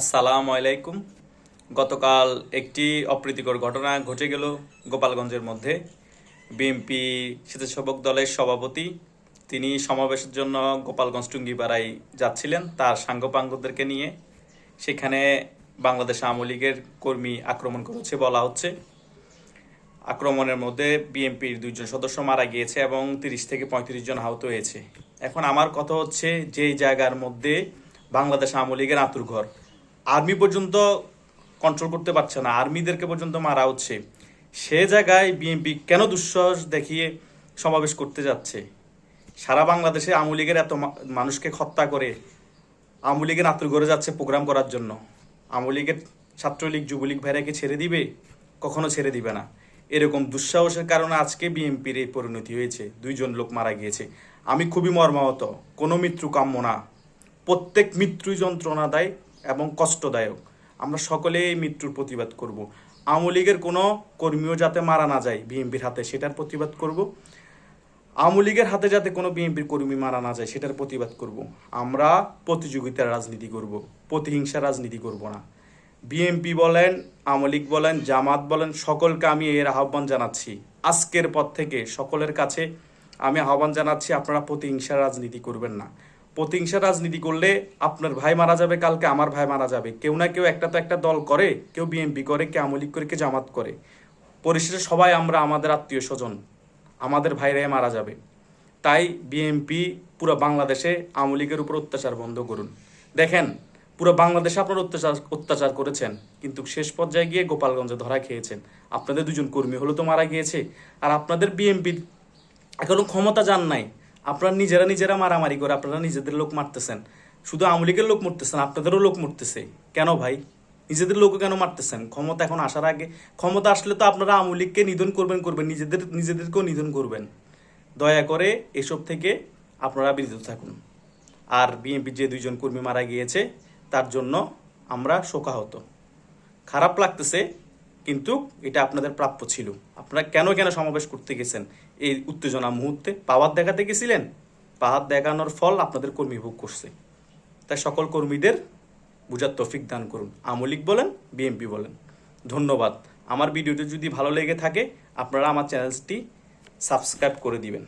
আসসালামু আলাইকুম। গতকাল একটি অপ্রীতিকর ঘটনা ঘটে গেল গোপালগঞ্জের মধ্যে। বিএনপি স্বেচ্ছাসেবক দলের সভাপতি, তিনি সমাবেশের জন্য গোপালগঞ্জ টুঙ্গিপাড়ায় যাচ্ছিলেন তার সাঙ্গপাঙ্গদেরকে নিয়ে। সেখানে বাংলাদেশ আওয়ামী লীগের কর্মী আক্রমণ করেছে বলা হচ্ছে। আক্রমণের মধ্যে বিএনপির দুইজন সদস্য মারা গিয়েছে এবং তিরিশ থেকে পঁয়ত্রিশ জন আহত হয়েছে। এখন আমার কথা হচ্ছে, যে জায়গার মধ্যে বাংলাদেশ আওয়ামী লীগের আতুর ঘর আর্মি পর্যন্ত কন্ট্রোল করতে পারছে না, আর্মিদেরকে পর্যন্ত মারা হচ্ছে। সে জায়গায় বিএনপি কেন দুঃসাহস দেখিয়ে সমাবেশ করতে যাচ্ছে? সারা বাংলাদেশে আওয়ামী লীগের এত মানুষকে হত্যা করে আওয়ামী লীগের ঘরে যাচ্ছে প্রোগ্রাম করার জন্য। আওয়ামী লীগের ছাত্রলীগ, যুবলীগ ভাইরাকে ছেড়ে দিবে? কখনো ছেড়ে দিবে না। এরকম দুঃসাহসের কারণে আজকে বিএনপির এই পরিণতি হয়েছে। দুইজন লোক মারা গিয়েছে। আমি খুবই মর্মাহত। কোনো মৃত্যু কাম্য না। প্রত্যেক মৃত্যুই যন্ত্রণাদায়ক। এবং কষ্টদায়ক। আমরা সকলে এই মৃত্যুর প্রতিবাদ করব। আওয়ামী লীগের কোনো কর্মীও যাতে মারা না যায় বিএনপির হাতে, সেটার প্রতিবাদ করব। আওয়ামী লীগের হাতে যাতে কোনো বিএনপির কর্মী মারা না যায়, সেটার প্রতিবাদ করব। আমরা প্রতিযোগিতার রাজনীতি করব, প্রতিহিংসার রাজনীতি করব না। বিএনপি বলেন, আওয়ামী লীগ বলেন, জামাত বলেন, সকলকে আমি এর আহ্বান জানাচ্ছি। আজকের পর থেকে সকলের কাছে আমি আহ্বান জানাচ্ছি, আপনারা প্রতিহিংসার রাজনীতি করবেন না। প্রতিহিংসার রাজনীতি করলে আপনার ভাই মারা যাবে, কালকে আমার ভাই মারা যাবে। কেউ না কেউ একটা তো একটা দল করে, কেউ বিএনপি করে, কেউ আমলিক করে, কেউ জামাত করে। পরিশেষে সবাই আমরা আমাদের আত্মীয় স্বজন, আমাদের ভাইরাই মারা যাবে। তাই বিএনপি পুরো বাংলাদেশে আমলিকের উপর অত্যাচার বন্ধ করুন। দেখেন, পুরো বাংলাদেশে আপনার অত্যাচার অত্যাচার করেছেন, কিন্তু শেষ পর্যায়ে গিয়ে গোপালগঞ্জে ধরা খেয়েছেন। আপনাদের দুজন কর্মী হলো তো মারা গিয়েছে। আর আপনাদের বিএনপি এখনও ক্ষমতা যান নাই। আপনারা নিজেরা নিজেরা মারামারি করে আপনারা নিজেদের লোক মারতেছেন। শুধু আওয়ামী লীগের লোক মরতেছেন, আপনাদেরও লোক মরতেছে। কেন ভাই? নিজেদের লোকও কেন মারতেছেন? ক্ষমতা এখন আসার আগে, ক্ষমতা আসলে তো আপনারা আওয়ামী লীগকে নিধন করবেন করবেন। নিজেদের, নিজেদেরকেও নিধন করবেন। দয়া করে এসব থেকে আপনারা বিরত থাকুন। আর বিএনপির যে দুইজন কর্মী মারা গিয়েছে, তার জন্য আমরা শোকাহত। খারাপ লাগতেছে কিন্তু এটা আপনাদের প্রাপ্য ছিল। আপনারা কেন কেন সমাবেশ করতে গেছেন? এই উত্তেজনা মুহূর্তে পাওয়ার দেখাতে গেছিলেন। পাওয়ার দেখানোর ফল আপনাদের কর্মী ভোগ করছে। তাই সকল কর্মীদের বুঝার তফিক দান করুন। আমলিক বলেন বিএনপি বলেন। ধন্যবাদ। আমার ভিডিওটি যদি ভালো লেগে থাকে, আপনারা আমার চ্যানেলটি সাবস্ক্রাইব করে দিবেন।